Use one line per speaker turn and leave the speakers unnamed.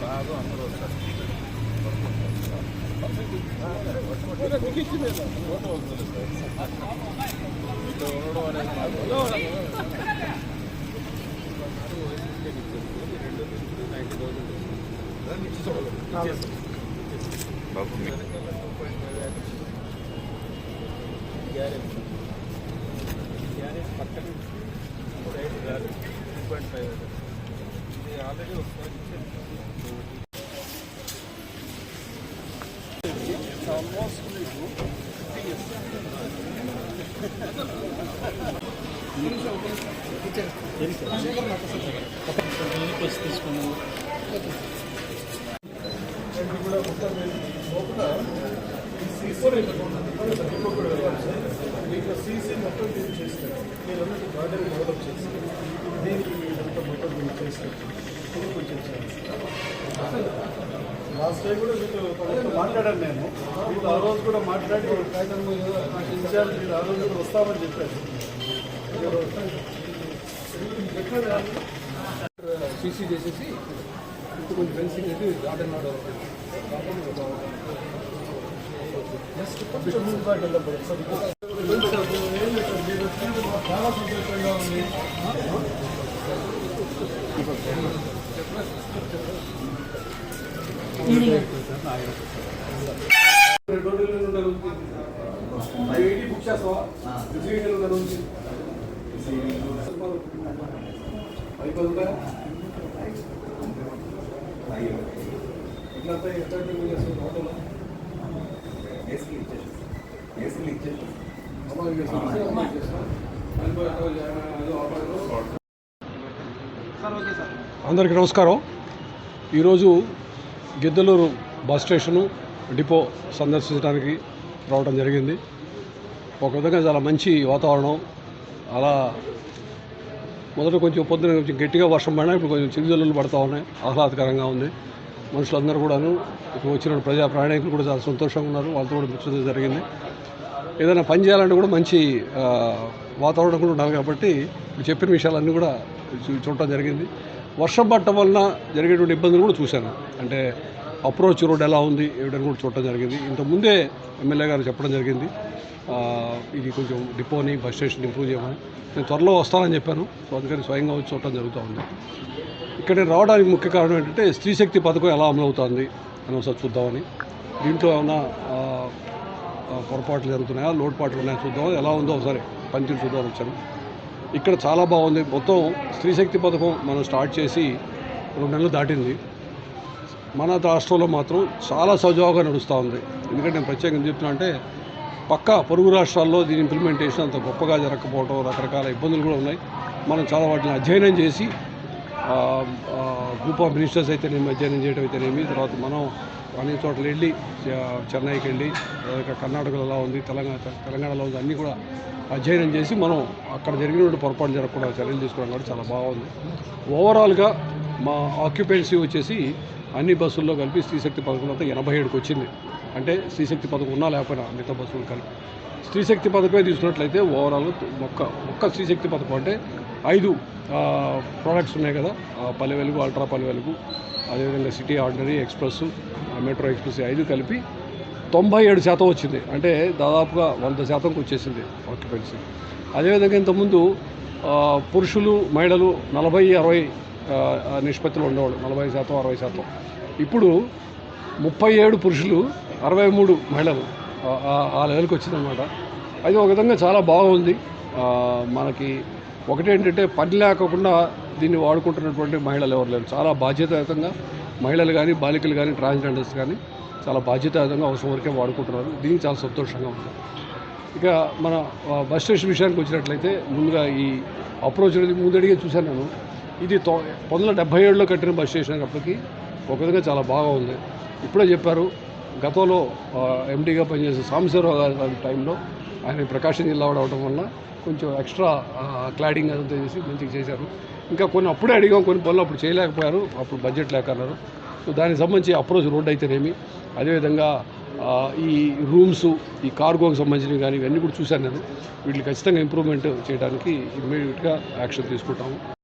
బాగా అందరూ వస్తారు. బాబు గ్యారేజ్ గ్యారేజ్ పక్కన side garage two point five ఇది
ఆల్రెడీ ఒకసారి ఆల్మోస్ట్ కూడా మొత్తం సీసీ మొత్తం దీన్ని చేస్తారు మీరు అన్నట్టు గార్డెన్ డెవలప్ చేసి దీనికి అంతా మొత్తం దీన్ని చేస్తారు లాస్ట్ టైం కూడా మీతో మాట్లాడాను నేను. మీతో ఆ రోజు కూడా మాట్లాడి మీద నాకు ఇన్ఛార్జ్ మీరు ఆ రోజు కూడా వస్తామని చెప్పారు. మీరు సీసీ చేసేసి ఇప్పుడు కొంచెం ఫెన్సింగ్ అయితే గార్డెన్ జస్ట్ కొంచెం వెళ్ళబడి చాలా సంతోషంగా ఉంది. రెండు రోజులు ఉండదు ఐఐటి బుక్ చేస్తావా రిసీట్ ఉండదు అయిపోతుందా ఎట్లా ఎట్లా చేస్తుంది హోటల్
ఏసీలు ఇచ్చేసి ఏసీలు ఇచ్చేసి
అమ్మాయి చేస్తుంది అమ్మాయి చేస్తాం అందరికీ నమస్కారం. ఈరోజు గిద్దలూరు బస్ స్టేషను డిపో సందర్శించడానికి రావడం జరిగింది. ఒక విధంగా చాలా మంచి వాతావరణం. అలా మొదట కొంచెం పొద్దున కొంచెం గట్టిగా వర్షం పడినా ఇప్పుడు కొంచెం చిరుజల్లులు పడతా ఉన్నాయి. ఆహ్లాదకరంగా ఉంది. మనుషులందరూ కూడాను ఇప్పుడు వచ్చిన ప్రజా ప్రయాణికులు కూడా చాలా సంతోషంగా ఉన్నారు. వాళ్ళతో కూడా ముచ్చట జరిగింది. ఏదైనా పని చేయాలంటే కూడా మంచి వాతావరణం కూడా ఉండాలి కాబట్టి చెప్పిన విషయాలన్నీ కూడా చూడటం జరిగింది. వర్షం పట్టడం వలన జరిగేటువంటి ఇబ్బందులు కూడా చూశాను. అంటే అప్రోచ్ రోడ్ ఎలా ఉంది ఏమిటని కూడా చూడటం జరిగింది. ఇంతకుముందే ఎమ్మెల్యే గారు చెప్పడం జరిగింది. ఇది కొంచెం డిపోని బస్ స్టేషన్ ఇంప్రూవ్ చేయమని. నేను త్వరలో వస్తానని చెప్పాను. సో అందుకని స్వయంగా వచ్చి చూడటం జరుగుతూ ఉంది. ఇక్కడ రావడానికి ముఖ్య కారణం ఏంటంటే స్త్రీశక్తి పథకం ఎలా అమలు అవుతుంది అని ఒకసారి చూద్దామని. దీంట్లో ఏమైనా పొరపాట్లు జరుగుతున్నాయా? లోటుపాట్లు ఉన్నాయా చూద్దాం ఎలా ఉందో ఒకసారి పనితీరు చూద్దామని వచ్చాను. ఇక్కడ చాలా బాగుంది. మొత్తం స్త్రీశక్తి పథకం మనం స్టార్ట్ చేసి రెండు నెలలు దాటింది. మన రాష్ట్రంలో మాత్రం చాలా సజావుగా నడుస్తూ ఉంది. ఎందుకంటే నేను ప్రత్యేకంగా చెప్తున్నా అంటే పక్క పొరుగు రాష్ట్రాల్లో దీని ఇంప్లిమెంటేషన్ అంత గొప్పగా జరగకపోవడం రకరకాల ఇబ్బందులు కూడా ఉన్నాయి. మనం చాలా వాటిని అధ్యయనం చేసి గ్రూప్ ఆఫ్ మినిస్టర్స్ అయితేనేమి అధ్యయనం చేయడం అయితేనేమి తర్వాత మనం అన్ని చోట్ల వెళ్ళి చెన్నైకి వెళ్ళి కర్ణాటకలో ఎలా ఉంది తెలంగాణ తెలంగాణలో ఉంది అన్నీ కూడా అధ్యయనం చేసి మనం అక్కడ జరిగినటువంటి పొరపాటు జరగకుండా చర్యలు తీసుకోవడం కూడా చాలా బాగుంది. ఓవరాల్గా మా ఆక్యుపెన్సీ వచ్చేసి అన్ని బస్సుల్లో కలిపి శ్రీశక్తి పథకం అంతా ఎనభై ఏడుకి వచ్చింది. అంటే శ్రీశక్తి పథకం ఉన్నా లేకపోయినా మిగతా బస్సులు కలిపి. స్త్రీశక్తి పథకమే తీసుకున్నట్లయితే ఓవరాల్ ఒక్క ఒక్క స్త్రీశక్తి పథకం అంటే ఐదు ప్రోడక్ట్స్ ఉన్నాయి కదా. ఆ, పల్లె వెలుగు అల్ట్రా పల్లె వెలుగు అదేవిధంగా city ordinary express metro express ఐదు కలిపి తొంభై ఏడు శాతం వచ్చింది. అంటే దాదాపుగా వంద శాతంకి వచ్చేసింది ఆక్యుపెన్సీ అదేవిధంగా ఇంతకుముందు పురుషులు మహిళలు నలభై అరవై నిష్పత్తిలో ఉండేవాళ్ళు. నలభై శాతం అరవై శాతం. ఇప్పుడు ముప్పై ఏడు పురుషులు అరవై మూడు మహిళలు. ఆ- లెవెల్కి వచ్చిందనమాట అది ఒక విధంగా చాలా బాగుంది. మనకి ఒకటేంటంటే పని లేకుండా దీన్ని వాడుకుంటున్నటువంటి మహిళలు ఎవరు లేరు. చాలా బాధ్యతాయుతంగా మహిళలు కానీ బాలికలు కానీ ట్రాన్స్జెండర్స్ కానీ చాలా బాధ్యతాయుతంగా అవసరం వరకే వాడుకుంటున్నారు. దీనికి చాలా సంతోషంగా ఉంది. ఇక మన బస్ స్టేషన్ విషయానికి వచ్చినట్లయితే ముందుగా ఈ అప్రోచ్ అనేది ముందడిగే చూశాను నేను. ఇది తొ పంతొమ్మిది వందల డెబ్బై ఏడులో కట్టిన బస్ స్టేషన్ అప్పటికి ఒక విధంగా చాలా బాగా ఉంది. ఇప్పుడే చెప్పారు గతంలో ఎండీగా పనిచేసే సాంబశివరావు గారి టైంలో ఆయన ప్రకాశం జిల్లా వాడు అవడం వల్ల కొంచెం ఎక్స్ట్రా క్లాడింగ్ అదంతా చేసి మంచిగా చేశారు. ఇంకా కొన్ని అప్పుడే అడిగాం కొన్ని పనులు అప్పుడు చేయలేకపోయారు అప్పుడు బడ్జెట్ లేక అన్నారు. సో దానికి సంబంధించి అప్రోచ్ రోడ్ అయితేనేమి అదేవిధంగా ఈ రూమ్స్ ఈ కార్గోకి సంబంధించినవి కానీ ఇవన్నీ కూడా చూశాను నేను. వీటిని ఖచ్చితంగా ఇంప్రూవ్మెంట్ చేయడానికి ఇమ్మీడియట్గా యాక్షన్ తీసుకుంటాము.